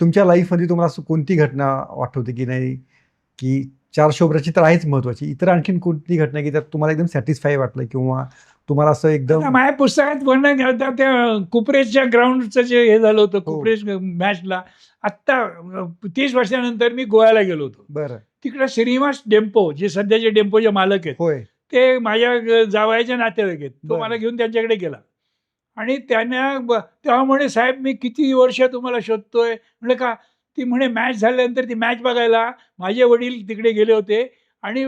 तुमच्या लाईफमध्ये तुम्हाला असं कोणती घटना आठवते की नाही? की चार शोभराची तर आहेच महत्वाची. इतर आणखीन कोणती घटना की त्यात तुम्हाला एकदम सॅटिस्फाय वाटलं किंवा तुम्हाला असं एकदम माझ्या पुस्तकात वर्णन घालता त्या कुपरेजच्या ग्राउंडचं जे हे झालं होतं हो. कुपरेज मॅचला आत्ता तीस वर्षानंतर मी गोव्याला गेलो होतो. बरं. तिकडे श्रीनिवास डेम्पो जे सध्याचे डेम्पोचे मालक आहेत होय. ते माझ्या ग- जावयाचे नातेवाईक आहेत. तो. मला घेऊन त्यांच्याकडे गेला. आणि त्यांना ब- तेव्हा म्हणे साहेब मी किती वर्ष तुम्हाला शोधतोय? म्हणलं का? ती म्हणे मॅच झाल्यानंतर ती मॅच बघायला माझे वडील तिकडे गेले होते. आणि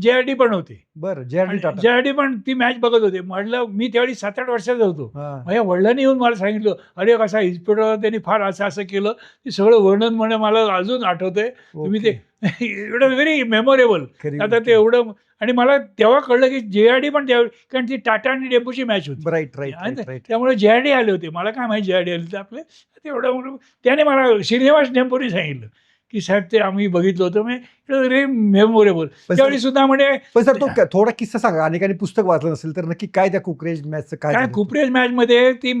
जे आर डी पण होते. बरं जे आर डी टाटा. जे आर डी पण ती मॅच बघत होते. म्हटलं मी त्यावेळी सात आठ वर्षाचा होतो. माझ्या वडिलांनी येऊन मला सांगितलं अरे कसा इन्स्पेक्टर त्यांनी फार असं असं केलं. ते सगळं वर्णन म्हणे मला अजून आठवतंय. तुम्ही. ते एवढं व्हेरी मेमोरेबल आता. ते एवढं आणि मला तेव्हा कळलं की जे आर डी पण त्यावेळी कारण ती टाटा आणि डेपोची मॅच होती. राईट राईट त्यामुळे जे आर डी आले होते. मला काय माहिती जे आर डी आले ते आपले. तेवढं त्याने मला श्रीनिवास डेम्पोने सांगितलं. की साहेब ते आम्ही बघितलं होतं मी व्हेरी मेमोरेबल त्यावेळी सुद्धा म्हणे पण सर तो थोडा किस्सा सांगा. अनेकांनी पुस्तक वाचलं नसेल तर नक्की काय त्या कुकरेज मॅचचं काय काय झालं? कुपरेज मॅच मध्ये ती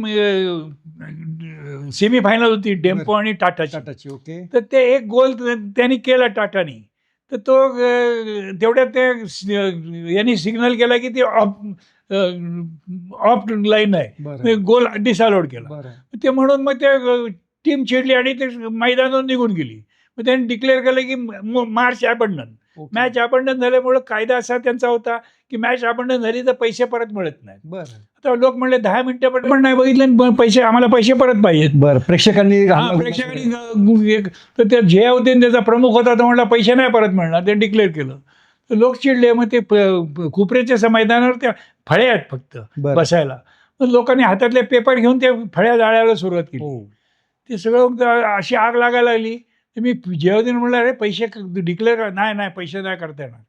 सेमी फायनल होती डेम्पो आणि टाटाची. टाटाची ओके. तर ते एक गोल त्यांनी केला टाटानी. तर तो तेवढ्यात ते यांनी सिग्नल केला की ते ऑफ ऑफ लाईन आहे. बरं. गोल डिसअलाउड केला. ते म्हणून मग ते टीम चिडली आणि ते मैदानावर निघून गेली. मग त्यांनी डिक्लेअर केलं की match abandon okay. Match abandon झाल्यामुळं कायदा असा त्यांचा होता की मॅच अबंडन झाली तर पैसे परत मिळत नाहीत. बरं. आता लोक म्हणले दहा मिनिटं पण पण नाही बघितलं पैसे आम्हाला पैसे परत पाहिजेत. बरं प्रेक्षकांनी प्रेक्षकांनी तर ते जे होते त्याचा प्रमुख होता तो म्हणला पैसे नाही परत मिळणार. ते डिक्लेअर केलं. तर लोक चिडले मग ते प- खुपरेच्या स- मैदानावर त्या फळ्या आहेत फक्त. बसायला. मग लोकांनी हातातले पेपर घेऊन ते फळ्या जाळायला सुरुवात केली. हो. ते सगळं त्या- अशी आग लागायला लागली. तर मी जेवदीन म्हणलं अरे पैसे डिक्लेअर नाही नाही पैसे नाही करता येणार.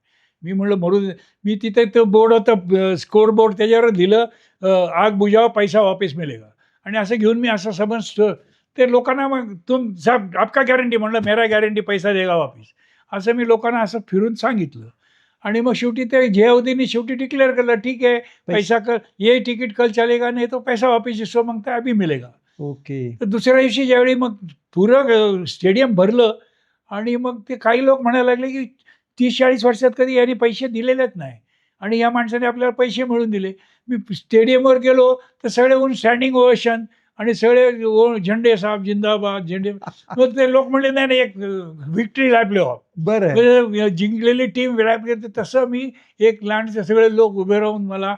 मी म्हणलं मरू. मी तिथे तो बोर्ड होतं स्कोर बोर्ड त्याच्यावर दिलं अं, आग बुझाव पैसा वापस मिळेगा. आणि असं घेऊन मी असं समज ते लोकांना मग तुम साहेब आपका गॅरंटी म्हणलं मेरा गॅरंटी पैसा देगा वापिस. असं मी लोकांना असं फिरून सांगितलं. आणि मग शेवटी ते जेवदीने शेवटी डिक्लेअर केलं ठीक आहे पैसा कर ये तिकीट कल चलेगा नाही तो पैसा वापिस जिसको मागता है अभी मिलेगा. ओके. तर दुसऱ्या दिवशी ज्यावेळी मग पुरं स्टेडियम भरलं आणि मग ते काही लोक म्हणायला लागले की तीस चाळीस वर्षात कधी यांनी पैसे दिलेलेच नाही आणि या माणसाने आपल्याला पैसे मिळून दिले. मी स्टेडियमवर गेलो तर सगळे ऊन स्टँडिंग ओवेशन आणि सगळे झेंडे साहेब जिंदाबाद झेंडे. मग ते लोक म्हणले नाही नाही एक विक्ट्री लाभले हो. बरं. जिंकलेली टीम कोहली तर तसं मी एक लहानसे सगळे लोक उभे राहून मला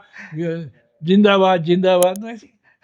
जिंदाबाद जिंदाबाद